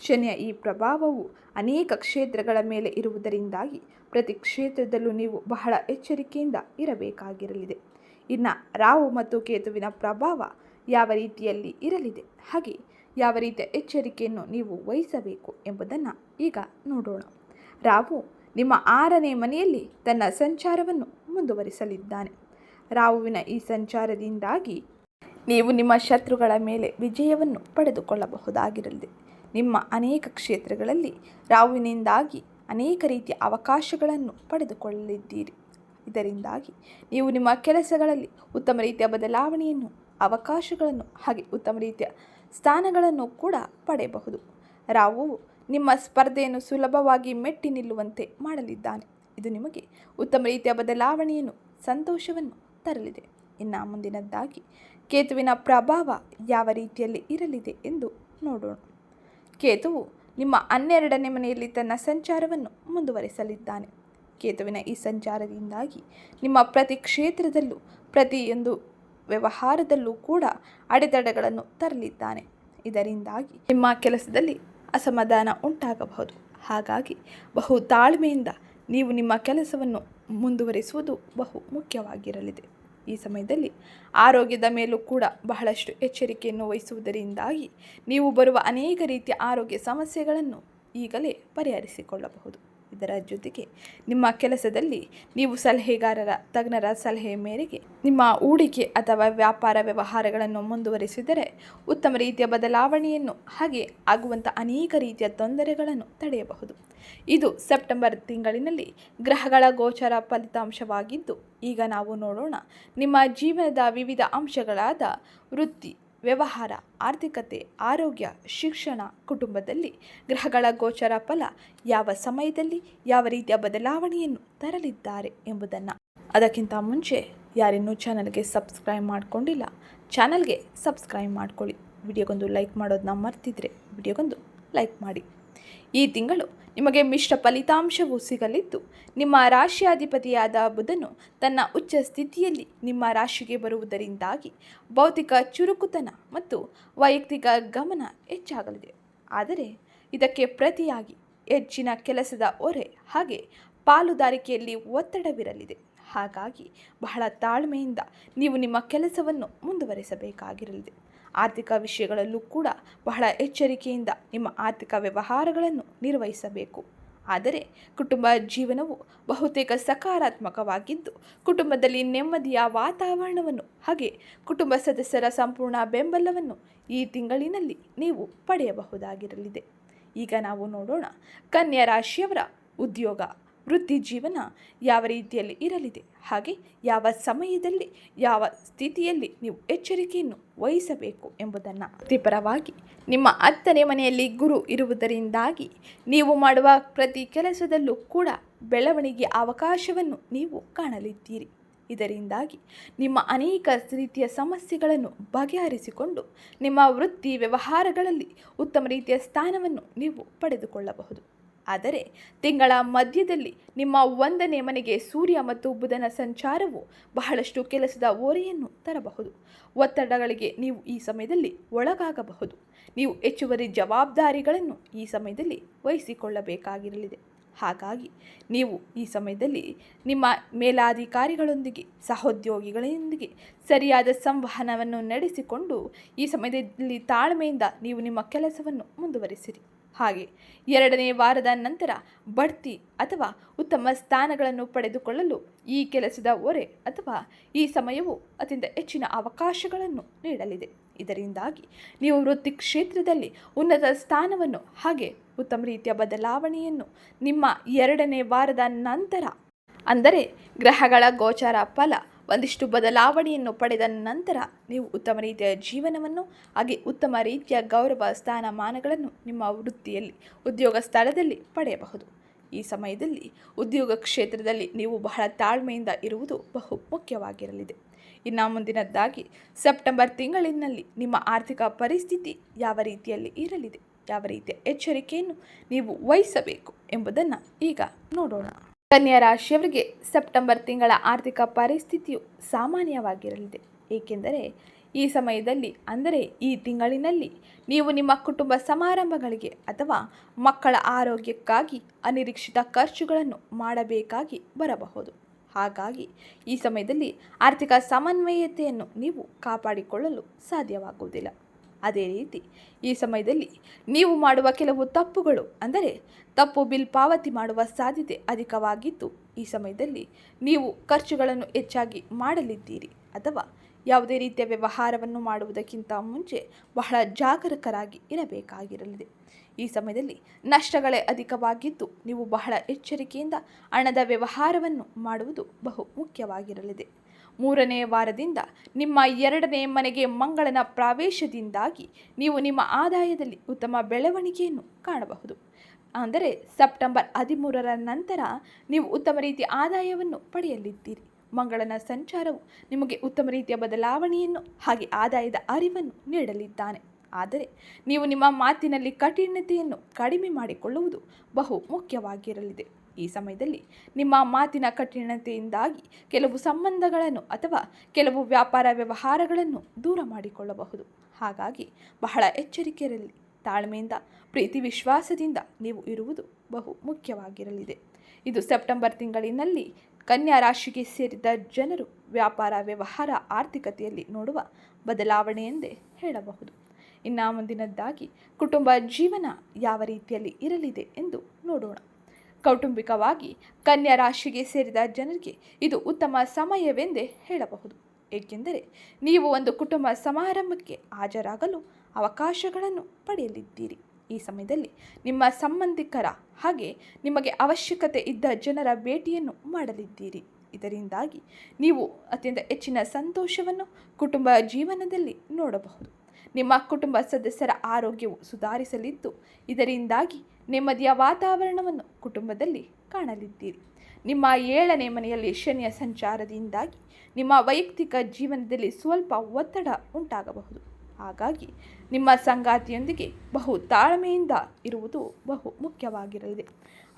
ಶನಿಯ ಈ ಪ್ರಭಾವವು ಅನೇಕ ಕ್ಷೇತ್ರಗಳ ಮೇಲೆ ಇರುವುದರಿಂದಾಗಿ ಪ್ರತಿ ಕ್ಷೇತ್ರದಲ್ಲೂ ನೀವು ಬಹಳ ಎಚ್ಚರಿಕೆಯಿಂದ ಇರಬೇಕಾಗಿರಲಿದೆ. ಇನ್ನು ರಾವು ಮತ್ತು ಕೇತುವಿನ ಪ್ರಭಾವ ಯಾವ ರೀತಿಯಲ್ಲಿ ಇರಲಿದೆ? ಹಾಗೆ ಯಾವ ರೀತಿಯ ಎಚ್ಚರಿಕೆಯನ್ನು ನೀವು ವಹಿಸಬೇಕು ಎಂಬುದನ್ನು ಈಗ ನೋಡೋಣ. ರಾಹು ನಿಮ್ಮ ಆರನೇ ಮನೆಯಲ್ಲಿ ತನ್ನ ಸಂಚಾರವನ್ನು ಮುಂದುವರಿಸಲಿದ್ದಾನೆ. ರಾಹುವಿನ ಈ ಸಂಚಾರದಿಂದಾಗಿ ನೀವು ನಿಮ್ಮ ಶತ್ರುಗಳ ಮೇಲೆ ವಿಜಯವನ್ನು ಪಡೆದುಕೊಳ್ಳಬಹುದಾಗಿರಲಿದೆ ನಿಮ್ಮ ಅನೇಕ ಕ್ಷೇತ್ರಗಳಲ್ಲಿ ರಾಹುವಿನಿಂದಾಗಿ ಅನೇಕ ರೀತಿಯ ಅವಕಾಶಗಳನ್ನು ಪಡೆದುಕೊಳ್ಳಲಿದ್ದೀರಿ. ಇದರಿಂದಾಗಿ ನೀವು ನಿಮ್ಮ ಕೆಲಸಗಳಲ್ಲಿ ಉತ್ತಮ ರೀತಿಯ ಬದಲಾವಣೆಯನ್ನು, ಅವಕಾಶಗಳನ್ನು ಹಾಗೆ ಉತ್ತಮ ರೀತಿಯ ಸ್ಥಾನಗಳನ್ನು ಕೂಡ ಪಡೆಯಬಹುದು. ರಾಹುವು ನಿಮ್ಮ ಸ್ಪರ್ಧೆಯನ್ನು ಸುಲಭವಾಗಿ ಮೆಟ್ಟಿ ನಿಲ್ಲುವಂತೆ ಮಾಡಲಿದ್ದಾನೆ. ಇದು ನಿಮಗೆ ಉತ್ತಮ ರೀತಿಯ ಬದಲಾವಣೆಯನ್ನು, ಸಂತೋಷವನ್ನು ತರಲಿದೆ. ಇನ್ನು ಮುಂದಿನದ್ದಾಗಿ, ಕೇತುವಿನ ಪ್ರಭಾವ ಯಾವ ರೀತಿಯಲ್ಲಿ ಇರಲಿದೆ ಎಂದು ನೋಡೋಣ. ಕೇತುವು ನಿಮ್ಮ ಹನ್ನೆರಡನೇ ಮನೆಯಲ್ಲಿ ತನ್ನ ಸಂಚಾರವನ್ನು ಮುಂದುವರಿಸಲಿದ್ದಾನೆ. ಕೇತುವಿನ ಈ ಸಂಚಾರದಿಂದಾಗಿ ನಿಮ್ಮ ಪ್ರತಿ ಕ್ಷೇತ್ರದಲ್ಲೂ, ಪ್ರತಿಯೊಂದು ವ್ಯವಹಾರದಲ್ಲೂ ಕೂಡ ಅಡೆತಡೆಗಳನ್ನು ತರಲಿದ್ದಾನೆ. ಇದರಿಂದಾಗಿ ನಿಮ್ಮ ಕೆಲಸದಲ್ಲಿ ಅಸಮಾಧಾನ ಉಂಟಾಗಬಹುದು. ಹಾಗಾಗಿ ಬಹು ತಾಳ್ಮೆಯಿಂದ ನೀವು ನಿಮ್ಮ ಕೆಲಸವನ್ನು ಮುಂದುವರಿಸುವುದು ಬಹು ಮುಖ್ಯವಾಗಿರಲಿದೆ. ಈ ಸಮಯದಲ್ಲಿ ಆರೋಗ್ಯದ ಮೇಲೂ ಕೂಡ ಬಹಳಷ್ಟು ಎಚ್ಚರಿಕೆಯನ್ನು ವಹಿಸುವುದರಿಂದಾಗಿ ನೀವು ಬರುವ ಅನೇಕ ರೀತಿಯ ಆರೋಗ್ಯ ಸಮಸ್ಯೆಗಳನ್ನು ಈಗಲೇ ಪರಿಹರಿಸಿಕೊಳ್ಳಬಹುದು. ಇದರ ಜೊತೆಗೆ ನಿಮ್ಮ ಕೆಲಸದಲ್ಲಿ ನೀವು ಸಲಹೆಗಾರರ, ತಜ್ಞರ ಸಲಹೆ ಮೇರೆಗೆ ನಿಮ್ಮ ಹೂಡಿಕೆ ಅಥವಾ ವ್ಯಾಪಾರ ವ್ಯವಹಾರಗಳನ್ನು ಮುಂದುವರಿಸಿದರೆ ಉತ್ತಮ ರೀತಿಯ ಬದಲಾವಣೆಯನ್ನು ಹಾಗೆ ಆಗುವಂಥ ಅನೇಕ ರೀತಿಯ ತೊಂದರೆಗಳನ್ನು ತಡೆಯಬಹುದು. ಇದು ಸೆಪ್ಟೆಂಬರ್ ತಿಂಗಳಿನಲ್ಲಿ ಗ್ರಹಗಳ ಗೋಚರ ಫಲಿತಾಂಶವಾಗಿದ್ದು, ಈಗ ನಾವು ನೋಡೋಣ ನಿಮ್ಮ ಜೀವನದ ವಿವಿಧ ಅಂಶಗಳಾದ ವೃತ್ತಿ ವ್ಯವಹಾರ, ಆರ್ಥಿಕತೆ, ಆರೋಗ್ಯ, ಶಿಕ್ಷಣ ಕುಟುಂಬದಲ್ಲಿ ಗ್ರಹಗಳ ಗೋಚರ ಫಲ ಯಾವ ಸಮಯದಲ್ಲಿ, ಯಾವ ರೀತಿಯ ಬದಲಾವಣೆಯನ್ನು ತರಲಿದ್ದಾರೆ ಎಂಬುದನ್ನು. ಅದಕ್ಕಿಂತ ಮುಂಚೆ ಯಾರಿನ್ನೂ ಚಾನಲ್ಗೆ ಸಬ್ಸ್ಕ್ರೈಬ್ ಮಾಡಿಕೊಂಡಿಲ್ಲ, ಚಾನಲ್ಗೆ ಸಬ್ಸ್ಕ್ರೈಬ್ ಮಾಡ್ಕೊಳ್ಳಿ. ವಿಡಿಯೋಗೊಂದು ಲೈಕ್ ಮಾಡೋದನ್ನ ಮರ್ತಿದ್ರೆ ವಿಡಿಯೋಗೊಂದು ಲೈಕ್ ಮಾಡಿ. ಈ ತಿಂಗಳು ನಿಮಗೆ ಮಿಶ್ರ ಫಲಿತಾಂಶವು ಸಿಗಲಿದ್ದು, ನಿಮ್ಮ ರಾಶಿಯಾಧಿಪತಿಯಾದ ಬುಧನು ತನ್ನ ಉಚ್ಚ ಸ್ಥಿತಿಯಲ್ಲಿ ನಿಮ್ಮ ರಾಶಿಗೆ ಬರುವುದರಿಂದಾಗಿ ಭೌತಿಕ ಚುರುಕುತನ ಮತ್ತು ವೈಯಕ್ತಿಕ ಗಮನ ಹೆಚ್ಚಾಗಲಿದೆ. ಆದರೆ ಇದಕ್ಕೆ ಪ್ರತಿಯಾಗಿ ಹೆಚ್ಚಿನ ಕೆಲಸದ ಹೊರೆ ಹಾಗೆ ಪಾಲುದಾರಿಕೆಯಲ್ಲಿ ಒತ್ತಡವಿರಲಿದೆ. ಹಾಗಾಗಿ ಬಹಳ ತಾಳ್ಮೆಯಿಂದ ನೀವು ನಿಮ್ಮ ಕೆಲಸವನ್ನು ಮುಂದುವರಿಸಬೇಕಾಗಿರಲಿದೆ. ಆರ್ಥಿಕ ವಿಷಯಗಳಲ್ಲೂ ಕೂಡ ಬಹಳ ಎಚ್ಚರಿಕೆಯಿಂದ ನಿಮ್ಮ ಆರ್ಥಿಕ ವ್ಯವಹಾರಗಳನ್ನು ನಿರ್ವಹಿಸಬೇಕು. ಆದರೆ ಕುಟುಂಬ ಜೀವನವು ಬಹುತೇಕ ಸಕಾರಾತ್ಮಕವಾಗಿದ್ದು, ಕುಟುಂಬದಲ್ಲಿ ನೆಮ್ಮದಿಯ ವಾತಾವರಣವನ್ನು ಹಾಗೆ ಕುಟುಂಬ ಸದಸ್ಯರ ಸಂಪೂರ್ಣ ಬೆಂಬಲವನ್ನು ಈ ತಿಂಗಳಿನಲ್ಲಿ ನೀವು ಪಡೆಯಬಹುದಾಗಿರಲಿದೆ. ಈಗ ನಾವು ನೋಡೋಣ ಕನ್ಯಾ ರಾಶಿಯವರ ಉದ್ಯೋಗ. ವೃತ್ತಿ ಜೀವನ ಯಾವ ರೀತಿಯಲ್ಲಿ ಇರಲಿದೆ? ಹಾಗೆ ಯಾವ ಸಮಯದಲ್ಲಿ, ಯಾವ ಸ್ಥಿತಿಯಲ್ಲಿ ನೀವು ಎಚ್ಚರಿಕೆಯನ್ನು ವಹಿಸಬೇಕು ಎಂಬುದನ್ನು ವೃತ್ತಿಪರವಾಗಿ ನಿಮ್ಮ ಹತ್ತನೇ ಮನೆಯಲ್ಲಿ ಗುರು ಇರುವುದರಿಂದಾಗಿ ನೀವು ಮಾಡುವ ಪ್ರತಿ ಕೆಲಸದಲ್ಲೂ ಕೂಡ ಬೆಳವಣಿಗೆ ಅವಕಾಶವನ್ನು ನೀವು ಕಾಣಲಿದ್ದೀರಿ. ಇದರಿಂದಾಗಿ ನಿಮ್ಮ ಅನೇಕ ರೀತಿಯ ಸಮಸ್ಯೆಗಳನ್ನು ಬಗೆಹರಿಸಿಕೊಂಡು ನಿಮ್ಮ ವೃತ್ತಿ ವ್ಯವಹಾರಗಳಲ್ಲಿ ಉತ್ತಮ ರೀತಿಯ ಸ್ಥಾನವನ್ನು ನೀವು ಪಡೆದುಕೊಳ್ಳಬಹುದು. ಆದರೆ ತಿಂಗಳ ಮಧ್ಯದಲ್ಲಿ ನಿಮ್ಮ ಒಂದನೇ ಮನೆಗೆ ಸೂರ್ಯ ಮತ್ತು ಬುಧನ ಸಂಚಾರವು ಬಹಳಷ್ಟು ಕೆಲಸದ ಓರೆಯನ್ನು ತರಬಹುದು. ಒತ್ತಡಗಳಿಗೆ ನೀವು ಈ ಸಮಯದಲ್ಲಿ ಒಳಗಾಗಬಹುದು. ನೀವು ಹೆಚ್ಚುವರಿ ಜವಾಬ್ದಾರಿಗಳನ್ನು ಈ ಸಮಯದಲ್ಲಿ ವಹಿಸಿಕೊಳ್ಳಬೇಕಾಗಿರಲಿದೆ. ಹಾಗಾಗಿ ನೀವು ಈ ಸಮಯದಲ್ಲಿ ನಿಮ್ಮ ಮೇಲಾಧಿಕಾರಿಗಳೊಂದಿಗೆ, ಸಹೋದ್ಯೋಗಿಗಳೊಂದಿಗೆ ಸರಿಯಾದ ಸಂವಹನವನ್ನು ನಡೆಸಿಕೊಂಡು ಈ ಸಮಯದಲ್ಲಿ ತಾಳ್ಮೆಯಿಂದ ನೀವು ನಿಮ್ಮ ಕೆಲಸವನ್ನು ಮುಂದುವರಿಸಿರಿ. ಹಾಗೆ ಎರಡನೇ ವಾರದ ನಂತರ ಬಡ್ತಿ ಅಥವಾ ಉತ್ತಮ ಸ್ಥಾನಗಳನ್ನು ಪಡೆದುಕೊಳ್ಳಲು ಈ ಕೆಲಸದ ಒರೆ ಅಥವಾ ಈ ಸಮಯವು ಅತ್ಯಂತ ಹೆಚ್ಚಿನ ಅವಕಾಶಗಳನ್ನು ನೀಡಲಿದೆ. ಇದರಿಂದಾಗಿ ನೀವು ವೃತ್ತಿ ಕ್ಷೇತ್ರದಲ್ಲಿ ಉನ್ನತ ಸ್ಥಾನವನ್ನು ಹಾಗೆ ಉತ್ತಮ ರೀತಿಯ ಬದಲಾವಣೆಯನ್ನು ನಿಮ್ಮ ಎರಡನೇ ವಾರದ ನಂತರ ಅಂದರೆ ಗ್ರಹಗಳ ಗೋಚಾರ ಫಲ ಒಂದಿಷ್ಟು ಬದಲಾವಣೆಯನ್ನು ಪಡೆದ ನಂತರ ನೀವು ಉತ್ತಮ ರೀತಿಯ ಜೀವನವನ್ನು, ಹಾಗೆ ಉತ್ತಮ ರೀತಿಯ ಗೌರವ ಸ್ಥಾನಮಾನಗಳನ್ನು ನಿಮ್ಮ ವೃತ್ತಿಯಲ್ಲಿ, ಉದ್ಯೋಗ ಸ್ಥಳದಲ್ಲಿ ಪಡೆಯಬಹುದು. ಈ ಸಮಯದಲ್ಲಿ ಉದ್ಯೋಗ ಕ್ಷೇತ್ರದಲ್ಲಿ ನೀವು ಬಹಳ ತಾಳ್ಮೆಯಿಂದ ಇರುವುದು ಬಹು ಮುಖ್ಯವಾಗಿರಲಿದೆ. ಇನ್ನು ಮುಂದಿನದ್ದಾಗಿ, ಸೆಪ್ಟೆಂಬರ್ ತಿಂಗಳಿನಲ್ಲಿ ನಿಮ್ಮ ಆರ್ಥಿಕ ಪರಿಸ್ಥಿತಿ ಯಾವ ರೀತಿಯಲ್ಲಿ ಇರಲಿದೆ, ಯಾವ ರೀತಿಯ ಎಚ್ಚರಿಕೆಯನ್ನು ನೀವು ವಹಿಸಬೇಕು ಎಂಬುದನ್ನು ಈಗ ನೋಡೋಣ. ಕನ್ಯಾ ರಾಶಿಯವರಿಗೆ ಸೆಪ್ಟೆಂಬರ್ ತಿಂಗಳ ಆರ್ಥಿಕ ಪರಿಸ್ಥಿತಿಯು ಸಾಮಾನ್ಯವಾಗಿರಲಿದೆ. ಏಕೆಂದರೆ ಈ ಸಮಯದಲ್ಲಿ, ಅಂದರೆ ಈ ತಿಂಗಳಿನಲ್ಲಿ, ನೀವು ನಿಮ್ಮ ಕುಟುಂಬ ಸಮಾರಂಭಗಳಿಗೆ ಅಥವಾ ಮಕ್ಕಳ ಆರೋಗ್ಯಕ್ಕಾಗಿ ಅನಿರೀಕ್ಷಿತ ಖರ್ಚುಗಳನ್ನು ಮಾಡಬೇಕಾಗಿ ಬರಬಹುದು. ಹಾಗಾಗಿ, ಈ ಸಮಯದಲ್ಲಿ ಆರ್ಥಿಕ ಸಮನ್ವಯತೆಯನ್ನು ನೀವು ಕಾಪಾಡಿಕೊಳ್ಳಲು ಸಾಧ್ಯವಾಗುವುದಿಲ್ಲ. ಅದೇ ರೀತಿ ಈ ಸಮಯದಲ್ಲಿ ನೀವು ಮಾಡುವ ಕೆಲವು ತಪ್ಪುಗಳು ಅಂದರೆ ತಪ್ಪು ಬಿಲ್ ಪಾವತಿ ಮಾಡುವ ಸಾಧ್ಯತೆ ಅಧಿಕವಾಗಿದ್ದು, ಈ ಸಮಯದಲ್ಲಿ ನೀವು ಖರ್ಚುಗಳನ್ನು ಹೆಚ್ಚಾಗಿ ಮಾಡಲಿದ್ದೀರಿ ಅಥವಾ ಯಾವುದೇ ರೀತಿಯ ವ್ಯವಹಾರವನ್ನು ಮಾಡುವುದಕ್ಕಿಂತ ಮುಂಚೆ ಬಹಳ ಜಾಗರೂಕರಾಗಿ ಇರಬೇಕಾಗಿರಲಿದೆ. ಈ ಸಮಯದಲ್ಲಿ ನಷ್ಟಗಳೇ ಅಧಿಕವಾಗಿದ್ದು ನೀವು ಬಹಳ ಎಚ್ಚರಿಕೆಯಿಂದ ಹಣದ ವ್ಯವಹಾರವನ್ನು ಮಾಡುವುದು ಬಹು ಮುಖ್ಯವಾಗಿರಲಿದೆ. ಮೂರನೇ ವಾರದಿಂದ ನಿಮ್ಮ ಎರಡನೇ ಮನೆಗೆ ಮಂಗಳನ ಪ್ರವೇಶದಿಂದಾಗಿ ನೀವು ನಿಮ್ಮ ಆದಾಯದಲ್ಲಿ ಉತ್ತಮ ಬೆಳವಣಿಗೆಯನ್ನು ಕಾಣಬಹುದು. ಅಂದರೆ ಸೆಪ್ಟೆಂಬರ್ ಹದಿಮೂರರ ನಂತರ ನೀವು ಉತ್ತಮ ರೀತಿಯ ಆದಾಯವನ್ನು ಪಡೆಯಲಿದ್ದೀರಿ. ಮಂಗಳನ ಸಂಚಾರವು ನಿಮಗೆ ಉತ್ತಮ ರೀತಿಯ ಬದಲಾವಣೆಯನ್ನು ಹಾಗೆ ಆದಾಯದ ಅರಿವನ್ನು ನೀಡಲಿದ್ದಾನೆ. ಆದರೆ ನೀವು ನಿಮ್ಮ ಮಾತಿನಲ್ಲಿ ಕಠಿಣತೆಯನ್ನು ಕಡಿಮೆ ಮಾಡಿಕೊಳ್ಳುವುದು ಬಹು ಮುಖ್ಯವಾಗಿರಲಿದೆ. ಈ ಸಮಯದಲ್ಲಿ ನಿಮ್ಮ ಮಾತಿನ ಕಠಿಣತೆಯಿಂದಾಗಿ ಕೆಲವು ಸಂಬಂಧಗಳನ್ನು ಅಥವಾ ಕೆಲವು ವ್ಯಾಪಾರ ವ್ಯವಹಾರಗಳನ್ನು ದೂರ ಮಾಡಿಕೊಳ್ಳಬಹುದು. ಹಾಗಾಗಿ ಬಹಳ ಎಚ್ಚರಿಕೆಯಲ್ಲಿ ತಾಳ್ಮೆಯಿಂದ, ಪ್ರೀತಿ ವಿಶ್ವಾಸದಿಂದ ನೀವು ಇರುವುದು ಬಹು ಮುಖ್ಯವಾಗಿರಲಿದೆ. ಇದು ಸೆಪ್ಟೆಂಬರ್ ತಿಂಗಳಿನಲ್ಲಿ ಕನ್ಯಾ ರಾಶಿಗೆ ಸೇರಿದ ಜನರು ವ್ಯಾಪಾರ ವ್ಯವಹಾರ ಆರ್ಥಿಕತೆಯಲ್ಲಿ ನೋಡುವ ಬದಲಾವಣೆ ಎಂದೇ ಹೇಳಬಹುದು. ಇನ್ನು ಮುಂದಿನದ್ದಾಗಿ ಕುಟುಂಬ ಜೀವನ ಯಾವ ರೀತಿಯಲ್ಲಿ ಇರಲಿದೆ ಎಂದು ನೋಡೋಣ. ಕೌಟುಂಬಿಕವಾಗಿ ಕನ್ಯಾ ರಾಶಿಗೆ ಸೇರಿದ ಜನರಿಗೆ ಇದು ಉತ್ತಮ ಸಮಯವೆಂದೇ ಹೇಳಬಹುದು. ಏಕೆಂದರೆ ನೀವು ಒಂದು ಕುಟುಂಬ ಸಮಾರಂಭಕ್ಕೆ ಹಾಜರಾಗಲು ಅವಕಾಶಗಳನ್ನು ಪಡೆಯಲಿದ್ದೀರಿ. ಈ ಸಮಯದಲ್ಲಿ ನಿಮ್ಮ ಸಂಬಂಧಿಕರ ಹಾಗೆ ನಿಮಗೆ ಅವಶ್ಯಕತೆ ಇದ್ದ ಜನರ ಭೇಟಿಯನ್ನು ಮಾಡಲಿದ್ದೀರಿ. ಇದರಿಂದಾಗಿ ನೀವು ಅತ್ಯಂತ ಹೆಚ್ಚಿನ ಸಂತೋಷವನ್ನು ಕುಟುಂಬ ಜೀವನದಲ್ಲಿ ನೋಡಬಹುದು. ನಿಮ್ಮ ಕುಟುಂಬ ಸದಸ್ಯರ ಆರೋಗ್ಯವು ಸುಧಾರಿಸಲಿದ್ದು, ಇದರಿಂದಾಗಿ ನೆಮ್ಮದಿಯ ವಾತಾವರಣವನ್ನು ಕುಟುಂಬದಲ್ಲಿ ಕಾಣಲಿದ್ದೀರಿ. ನಿಮ್ಮ ಏಳನೇ ಮನೆಯಲ್ಲಿ ಶನಿಯ ಸಂಚಾರದಿಂದಾಗಿ ನಿಮ್ಮ ವೈಯಕ್ತಿಕ ಜೀವನದಲ್ಲಿ ಸ್ವಲ್ಪ ಒತ್ತಡ ಉಂಟಾಗಬಹುದು. ಹಾಗಾಗಿ ನಿಮ್ಮ ಸಂಗಾತಿಯೊಂದಿಗೆ ಬಹು ತಾಳ್ಮೆಯಿಂದ ಇರುವುದು ಬಹು ಮುಖ್ಯವಾಗಿರಲಿದೆ.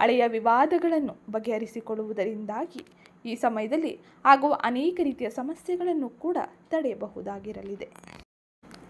ಹಳೆಯ ವಿವಾದಗಳನ್ನು ಬಗೆಹರಿಸಿಕೊಳ್ಳುವುದರಿಂದಾಗಿ ಈ ಸಮಯದಲ್ಲಿ ಆಗುವ ಅನೇಕ ರೀತಿಯ ಸಮಸ್ಯೆಗಳನ್ನು ಕೂಡ ತಡೆಯಬಹುದಾಗಿರಲಿದೆ.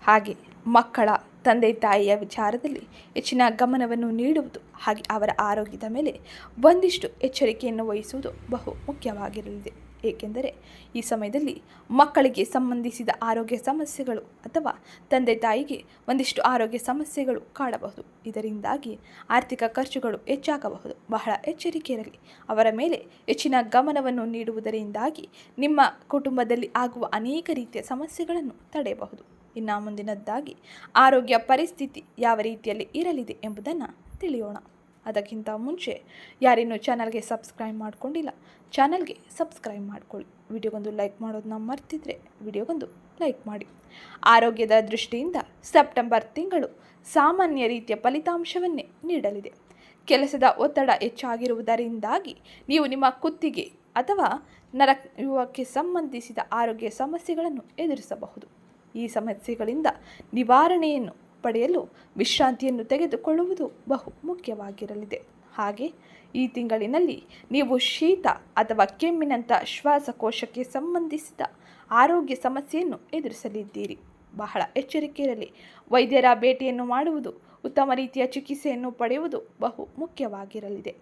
ಹಾಗೆ ಮಕ್ಕಳ ತಂದೆ ತಾಯಿಯ ವಿಚಾರದಲ್ಲಿ ಹೆಚ್ಚಿನ ಗಮನವನ್ನು ನೀಡುವುದು ಹಾಗೆ ಅವರ ಆರೋಗ್ಯದ ಮೇಲೆ ಒಂದಿಷ್ಟು ಎಚ್ಚರಿಕೆಯನ್ನು ವಹಿಸುವುದು ಬಹು ಮುಖ್ಯವಾಗಿರಲಿದೆ. ಏಕೆಂದರೆ ಈ ಸಮಯದಲ್ಲಿ ಮಕ್ಕಳಿಗೆ ಸಂಬಂಧಿಸಿದ ಆರೋಗ್ಯ ಸಮಸ್ಯೆಗಳು ಅಥವಾ ತಂದೆ ತಾಯಿಗೆ ಒಂದಿಷ್ಟು ಆರೋಗ್ಯ ಸಮಸ್ಯೆಗಳು ಕಾಡಬಹುದು ಇದರಿಂದಾಗಿ ಆರ್ಥಿಕ ಖರ್ಚುಗಳು ಹೆಚ್ಚಾಗಬಹುದು. ಬಹಳ ಎಚ್ಚರಿಕೆ ಇರಲಿ ಅವರ ಮೇಲೆ ಹೆಚ್ಚಿನ ಗಮನವನ್ನು ನೀಡುವುದರಿಂದಾಗಿ ನಿಮ್ಮ ಕುಟುಂಬದಲ್ಲಿ ಆಗುವ ಅನೇಕ ರೀತಿಯ ಸಮಸ್ಯೆಗಳನ್ನು ತಡೆಯಬಹುದು. ಇನ್ನು ಮುಂದಿನದ್ದಾಗಿ. ಆರೋಗ್ಯ ಪರಿಸ್ಥಿತಿ ಯಾವ ರೀತಿಯಲ್ಲಿ ಇರಲಿದೆ ಎಂಬುದನ್ನು ತಿಳಿಯೋಣ. ಅದಕ್ಕಿಂತ ಮುಂಚೆ ಯಾರಿನ್ನೂ ಚಾನಲ್ಗೆ ಸಬ್ಸ್ಕ್ರೈಬ್ ಮಾಡ್ಕೊಂಡಿಲ್ಲ, ಚಾನಲ್ಗೆ ಸಬ್ಸ್ಕ್ರೈಬ್ ಮಾಡ್ಕೊಳ್ಳಿ. ವಿಡಿಯೋಗೊಂದು ಲೈಕ್ ಮಾಡೋದನ್ನ ಮರ್ತಿದ್ರೆ ವಿಡಿಯೋಗೊಂದು ಲೈಕ್ ಮಾಡಿ. ಆರೋಗ್ಯದ ದೃಷ್ಟಿಯಿಂದ ಸೆಪ್ಟೆಂಬರ್ ತಿಂಗಳು ಸಾಮಾನ್ಯ ರೀತಿಯ ಫಲಿತಾಂಶವನ್ನೇ ನೀಡಲಿದೆ. ಕೆಲಸದ ಒತ್ತಡ ಹೆಚ್ಚಾಗಿರುವುದರಿಂದಾಗಿ ನೀವು ನಿಮ್ಮ ಕುತ್ತಿಗೆ ಅಥವಾ ನರಯುವಕ್ಕೆ ಸಂಬಂಧಿಸಿದ ಆರೋಗ್ಯ ಸಮಸ್ಯೆಗಳನ್ನು ಎದುರಿಸಬಹುದು. ಈ ಸಮಸ್ಯೆಗಳಿಂದ ನಿವಾರಣೆಯನ್ನು ಪಡೆಯಲು ವಿಶ್ರಾಂತಿಯನ್ನು ತೆಗೆದುಕೊಳ್ಳುವುದು ಬಹು ಮುಖ್ಯವಾಗಿರಲಿದೆ. ಹಾಗೆ ಈ ತಿಂಗಳಿನಲ್ಲಿ ನೀವು ಶೀತ ಅಥವಾ ಕೆಮ್ಮಿನಂಥ ಶ್ವಾಸಕೋಶಕ್ಕೆ ಸಂಬಂಧಿಸಿದ ಆರೋಗ್ಯ ಸಮಸ್ಯೆಯನ್ನು ಎದುರಿಸಲಿದ್ದೀರಿ. ಬಹಳ ಎಚ್ಚರಿಕೆ ಇರಲಿ. ವೈದ್ಯರ ಭೇಟಿಯನ್ನು ಮಾಡುವುದು ಉತ್ತಮ ರೀತಿಯ ಚಿಕಿತ್ಸೆಯನ್ನು ಪಡೆಯುವುದು ಬಹು ಮುಖ್ಯವಾಗಿರಲಿದೆ.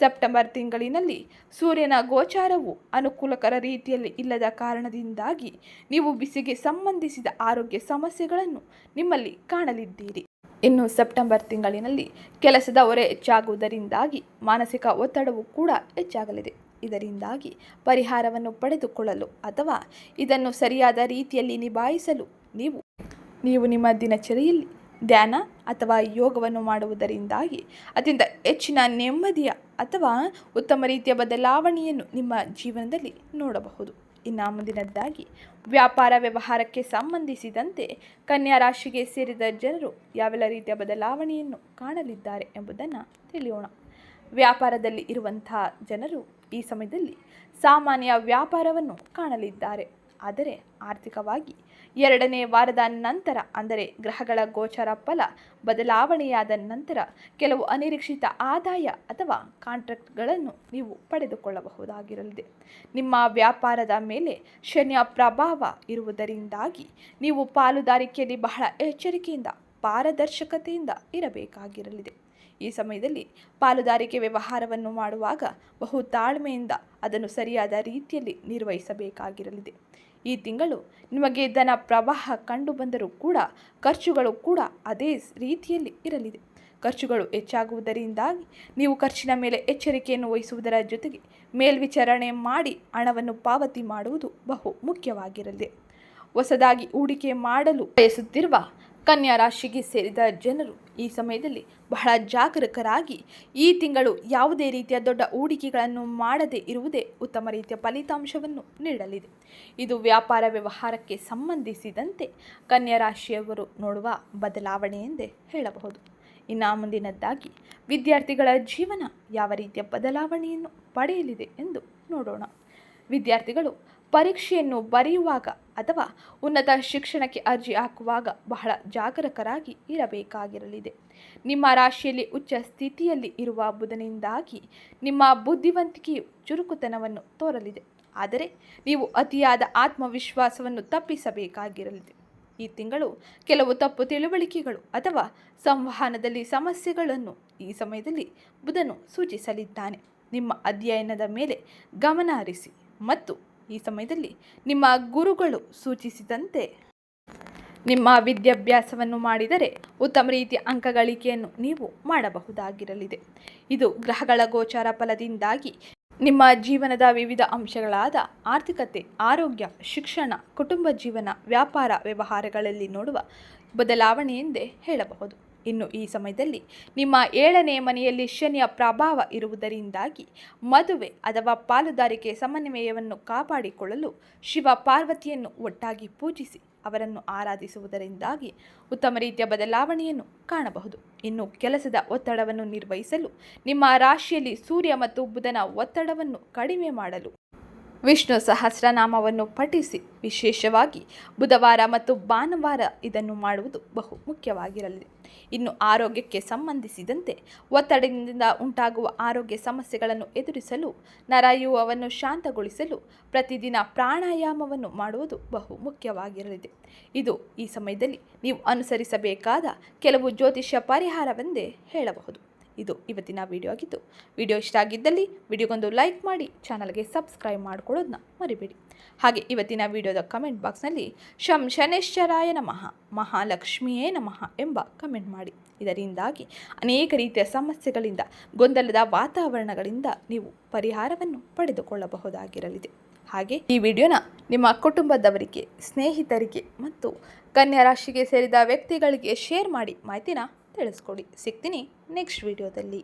ಸೆಪ್ಟೆಂಬರ್ ತಿಂಗಳಿನಲ್ಲಿ ಸೂರ್ಯನ ಗೋಚಾರವು ಅನುಕೂಲಕರ ರೀತಿಯಲ್ಲಿ ಇಲ್ಲದ ಕಾರಣದಿಂದಾಗಿ ನೀವು ಬಿಸಿಗೆ ಸಂಬಂಧಿಸಿದ ಆರೋಗ್ಯ ಸಮಸ್ಯೆಗಳನ್ನು ನಿಮ್ಮಲ್ಲಿ ಕಾಣಲಿದ್ದೀರಿ. ಇನ್ನು ಸೆಪ್ಟೆಂಬರ್ ತಿಂಗಳಿನಲ್ಲಿ ಕೆಲಸದ ಹೊರೆ ಹೆಚ್ಚಾಗುವುದರಿಂದಾಗಿ ಮಾನಸಿಕ ಒತ್ತಡವು ಕೂಡ ಹೆಚ್ಚಾಗಲಿದೆ. ಇದರಿಂದಾಗಿ ಪರಿಹಾರವನ್ನು ಪಡೆದುಕೊಳ್ಳಲು ಅಥವಾ ಇದನ್ನು ಸರಿಯಾದ ರೀತಿಯಲ್ಲಿ ನಿಭಾಯಿಸಲು ನೀವು ನೀವು ನಿಮ್ಮ ದಿನಚರಿಯಲ್ಲಿ ಧ್ಯಾನ ಅಥವಾ ಯೋಗವನ್ನು ಮಾಡುವುದರಿಂದಾಗಿ ಅತ್ಯಂತ ಹೆಚ್ಚಿನ ನೆಮ್ಮದಿಯ ಅಥವಾ ಉತ್ತಮ ರೀತಿಯ ಬದಲಾವಣೆಯನ್ನು ನಿಮ್ಮ ಜೀವನದಲ್ಲಿ ನೋಡಬಹುದು. ಇನ್ನು ಮುಂದಿನದ್ದಾಗಿ ವ್ಯಾಪಾರ ವ್ಯವಹಾರಕ್ಕೆ ಸಂಬಂಧಿಸಿದಂತೆ ಕನ್ಯಾ ರಾಶಿಗೆ ಸೇರಿದ ಜನರು ಯಾವೆಲ್ಲ ರೀತಿಯ ಬದಲಾವಣೆಯನ್ನು ಕಾಣಲಿದ್ದಾರೆ ಎಂಬುದನ್ನು ತಿಳಿಯೋಣ. ವ್ಯಾಪಾರದಲ್ಲಿ ಇರುವಂತಹ ಜನರು ಈ ಸಮಯದಲ್ಲಿ ಸಾಮಾನ್ಯ ವ್ಯಾಪಾರವನ್ನು ಕಾಣಲಿದ್ದಾರೆ. ಆದರೆ ಆರ್ಥಿಕವಾಗಿ ಎರಡನೇ ವಾರದ ನಂತರ, ಅಂದರೆ ಗ್ರಹಗಳ ಗೋಚರ ಫಲ ಬದಲಾವಣೆಯಾದ ನಂತರ ಕೆಲವು ಅನಿರೀಕ್ಷಿತ ಆದಾಯ ಅಥವಾ ಕಾಂಟ್ರಾಕ್ಟ್ಗಳನ್ನು ನೀವು ಪಡೆದುಕೊಳ್ಳಬಹುದಾಗಿರಲಿದೆ. ನಿಮ್ಮ ವ್ಯಾಪಾರದ ಮೇಲೆ ಶನಿಯ ಪ್ರಭಾವ ಇರುವುದರಿಂದಾಗಿ ನೀವು ಪಾಲುದಾರಿಕೆಯಲ್ಲಿ ಬಹಳ ಎಚ್ಚರಿಕೆಯಿಂದ, ಪಾರದರ್ಶಕತೆಯಿಂದ ಇರಬೇಕಾಗಿರಲಿದೆ. ಈ ಸಮಯದಲ್ಲಿ ಪಾಲುದಾರಿಕೆ ವ್ಯವಹಾರವನ್ನು ಮಾಡುವಾಗ ಬಹು ತಾಳ್ಮೆಯಿಂದ ಅದನ್ನು ಸರಿಯಾದ ರೀತಿಯಲ್ಲಿ ನಿರ್ವಹಿಸಬೇಕಾಗಿರಲಿದೆ. ಈ ತಿಂಗಳು ನಿಮಗೆ ಧನ ಪ್ರವಾಹ ಕಂಡು ಬಂದರೂ ಕೂಡ ಖರ್ಚುಗಳು ಕೂಡ ಅದೇ ರೀತಿಯಲ್ಲಿ ಇರಲಿದೆ. ಖರ್ಚುಗಳು ಹೆಚ್ಚಾಗುವುದರಿಂದಾಗಿ ನೀವು ಖರ್ಚಿನ ಮೇಲೆ ಎಚ್ಚರಿಕೆಯನ್ನು ವಹಿಸುವುದರ ಜೊತೆಗೆ ಮೇಲ್ವಿಚಾರಣೆ ಮಾಡಿ ಹಣವನ್ನು ಪಾವತಿ ಮಾಡುವುದು ಬಹು ಮುಖ್ಯವಾಗಿರಲಿದೆ. ಹೊಸದಾಗಿ ಹೂಡಿಕೆ ಮಾಡಲು ಬಯಸುತ್ತಿರುವ ಕನ್ಯಾ ರಾಶಿಗೆ ಸೇರಿದ ಜನರು ಈ ಸಮಯದಲ್ಲಿ ಬಹಳ ಜಾಗರೂಕರಾಗಿ ಈ ತಿಂಗಳು ಯಾವುದೇ ರೀತಿಯ ದೊಡ್ಡ ಹೂಡಿಕೆಗಳನ್ನು ಮಾಡದೇ ಇರುವುದೇ ಉತ್ತಮ ರೀತಿಯ ಫಲಿತಾಂಶವನ್ನು ನೀಡಲಿದೆ. ಇದು ವ್ಯಾಪಾರ ವ್ಯವಹಾರಕ್ಕೆ ಸಂಬಂಧಿಸಿದಂತೆ ಕನ್ಯಾ ರಾಶಿಯವರು ನೋಡುವ ಬದಲಾವಣೆ ಎಂದೇ ಹೇಳಬಹುದು. ಇನ್ನು ಮುಂದಿನದ್ದಾಗಿ ವಿದ್ಯಾರ್ಥಿಗಳ ಜೀವನ ಯಾವ ರೀತಿಯ ಬದಲಾವಣೆಯನ್ನು ಪಡೆಯಲಿದೆ ಎಂದು ನೋಡೋಣ. ವಿದ್ಯಾರ್ಥಿಗಳು ಪರೀಕ್ಷೆಯನ್ನು ಬರೆಯುವಾಗ ಅಥವಾ ಉನ್ನತ ಶಿಕ್ಷಣಕ್ಕೆ ಅರ್ಜಿ ಹಾಕುವಾಗ ಬಹಳ ಜಾಗರೂಕರಾಗಿ ಇರಬೇಕಾಗಿರಲಿದೆ. ನಿಮ್ಮ ರಾಶಿಯಲ್ಲಿ ಉಚ್ಚ ಸ್ಥಿತಿಯಲ್ಲಿ ಇರುವ ಬುಧನಿಂದಾಗಿ ನಿಮ್ಮ ಬುದ್ಧಿವಂತಿಕೆಯು ಚುರುಕುತನವನ್ನು ತೋರಲಿದೆ. ಆದರೆ ನೀವು ಅತಿಯಾದ ಆತ್ಮವಿಶ್ವಾಸವನ್ನು ತಪ್ಪಿಸಬೇಕಾಗಿರಲಿದೆ. ಈ ತಿಂಗಳು ಕೆಲವು ತಪ್ಪು ತಿಳುವಳಿಕೆಗಳು ಅಥವಾ ಸಂವಹನದಲ್ಲಿ ಸಮಸ್ಯೆಗಳನ್ನು ಈ ಸಮಯದಲ್ಲಿ ಬುಧನು ಸೂಚಿಸಲಿದ್ದಾನೆ. ನಿಮ್ಮ ಅಧ್ಯಯನದ ಮೇಲೆ ಗಮನ ಹರಿಸಿ ಮತ್ತು ಈ ಸಮಯದಲ್ಲಿ ನಿಮ್ಮ ಗುರುಗಳು ಸೂಚಿಸಿದಂತೆ. ನಿಮ್ಮ ವಿದ್ಯಾಭ್ಯಾಸವನ್ನು ಮಾಡಿದರೆ ಉತ್ತಮ ರೀತಿಯ ಅಂಕಗಳಿಕೆಯನ್ನು ನೀವು ಮಾಡಬಹುದಾಗಿರಲಿದೆ. ಇದು ಗ್ರಹಗಳ ಗೋಚಾರ ಫಲದಿಂದಾಗಿ ನಿಮ್ಮ ಜೀವನದ ವಿವಿಧ ಅಂಶಗಳಾದ ಆರ್ಥಿಕತೆ, ಆರೋಗ್ಯ, ಶಿಕ್ಷಣ, ಕುಟುಂಬ ಜೀವನ, ವ್ಯಾಪಾರ ವ್ಯವಹಾರಗಳಲ್ಲಿ ನೋಡುವ ಬದಲಾವಣೆ ಎಂದೇ ಹೇಳಬಹುದು. ಇನ್ನು ಈ ಸಮಯದಲ್ಲಿ ನಿಮ್ಮ ಏಳನೇ ಮನೆಯಲ್ಲಿ ಶನಿಯ ಪ್ರಭಾವ ಇರುವುದರಿಂದಾಗಿ ಮದುವೆ ಅಥವಾ ಪಾಲುದಾರಿಕೆ ಸಮನ್ವಯವನ್ನು ಕಾಪಾಡಿಕೊಳ್ಳಲು ಶಿವ ಪಾರ್ವತಿಯನ್ನು ಒಟ್ಟಾಗಿ ಪೂಜಿಸಿ ಅವರನ್ನು ಆರಾಧಿಸುವುದರಿಂದಾಗಿ ಉತ್ತಮ ರೀತಿಯ ಬದಲಾವಣೆಯನ್ನು ಕಾಣಬಹುದು. ಇನ್ನು ಕೆಲಸದ ಒತ್ತಡವನ್ನು ನಿರ್ವಹಿಸಲು ನಿಮ್ಮ ರಾಶಿಯಲ್ಲಿ ಸೂರ್ಯ ಮತ್ತು ಬುಧನ ಒತ್ತಡವನ್ನು ಕಡಿಮೆ ಮಾಡಲು ವಿಷ್ಣು ಸಹಸ್ರನಾಮವನ್ನು ಪಠಿಸಿ, ವಿಶೇಷವಾಗಿ ಬುಧವಾರ ಮತ್ತು ಭಾನುವಾರ ಇದನ್ನು ಮಾಡುವುದು ಬಹು ಮುಖ್ಯವಾಗಿರಲಿದೆ ಇನ್ನು ಆರೋಗ್ಯಕ್ಕೆ ಸಂಬಂಧಿಸಿದಂತೆ ಒತ್ತಡದಿಂದ ಉಂಟಾಗುವ ಆರೋಗ್ಯ ಸಮಸ್ಯೆಗಳನ್ನು ಎದುರಿಸಲು, ನರಯುವವನ್ನು ಶಾಂತಗೊಳಿಸಲು ಪ್ರತಿದಿನ ಪ್ರಾಣಾಯಾಮವನ್ನು ಮಾಡುವುದು ಬಹು ಮುಖ್ಯವಾಗಿರಲಿದೆ. ಇದು ಈ ಸಮಯದಲ್ಲಿ ನೀವು ಅನುಸರಿಸಬೇಕಾದ ಕೆಲವು ಜ್ಯೋತಿಷ್ಯ ಪರಿಹಾರವೆಂದೇ ಹೇಳಬಹುದು. ಇದು ಇವತ್ತಿನ ವಿಡಿಯೋ ಆಗಿತ್ತು ವಿಡಿಯೋ ಇಷ್ಟ ಆಗಿದ್ದಲ್ಲಿ ವಿಡಿಯೋಗೊಂದು ಲೈಕ್ ಮಾಡಿ ಚಾನಲ್ಗೆ ಸಬ್ಸ್ಕ್ರೈಬ್ ಮಾಡ್ಕೊಳ್ಳೋದನ್ನ ಮರಿಬೇಡಿ. ಹಾಗೆ ಇವತ್ತಿನ ವಿಡಿಯೋದ ಕಮೆಂಟ್ ಬಾಕ್ಸ್ನಲ್ಲಿ ಶಂ ಶನೇಶ್ವರಾಯ ನಮಃ, ಮಹಾಲಕ್ಷ್ಮಿಯೇ ನಮಃ ಎಂಬ ಕಮೆಂಟ್ ಮಾಡಿ. ಇದರಿಂದಾಗಿ ಅನೇಕ ರೀತಿಯ ಸಮಸ್ಯೆಗಳಿಂದ, ಗೊಂದಲದ ವಾತಾವರಣಗಳಿಂದ ನೀವು ಪರಿಹಾರವನ್ನು ಪಡೆದುಕೊಳ್ಳಬಹುದಾಗಿರಲಿದೆ. ಹಾಗೆ ಈ ವಿಡಿಯೋನ ನಿಮ್ಮ ಕುಟುಂಬದವರಿಗೆ, ಸ್ನೇಹಿತರಿಗೆ ಮತ್ತು ಕನ್ಯಾ ರಾಶಿಗೆ ಸೇರಿದ ವ್ಯಕ್ತಿಗಳಿಗೆ ಶೇರ್ ಮಾಡಿ ಮಾಹಿತಿನ ತಿಳಿಸ್ಕೊಡಿ. ಸಿಗ್ತೀನಿ ನೆಕ್ಸ್ಟ್ ವಿಡಿಯೋದಲ್ಲಿ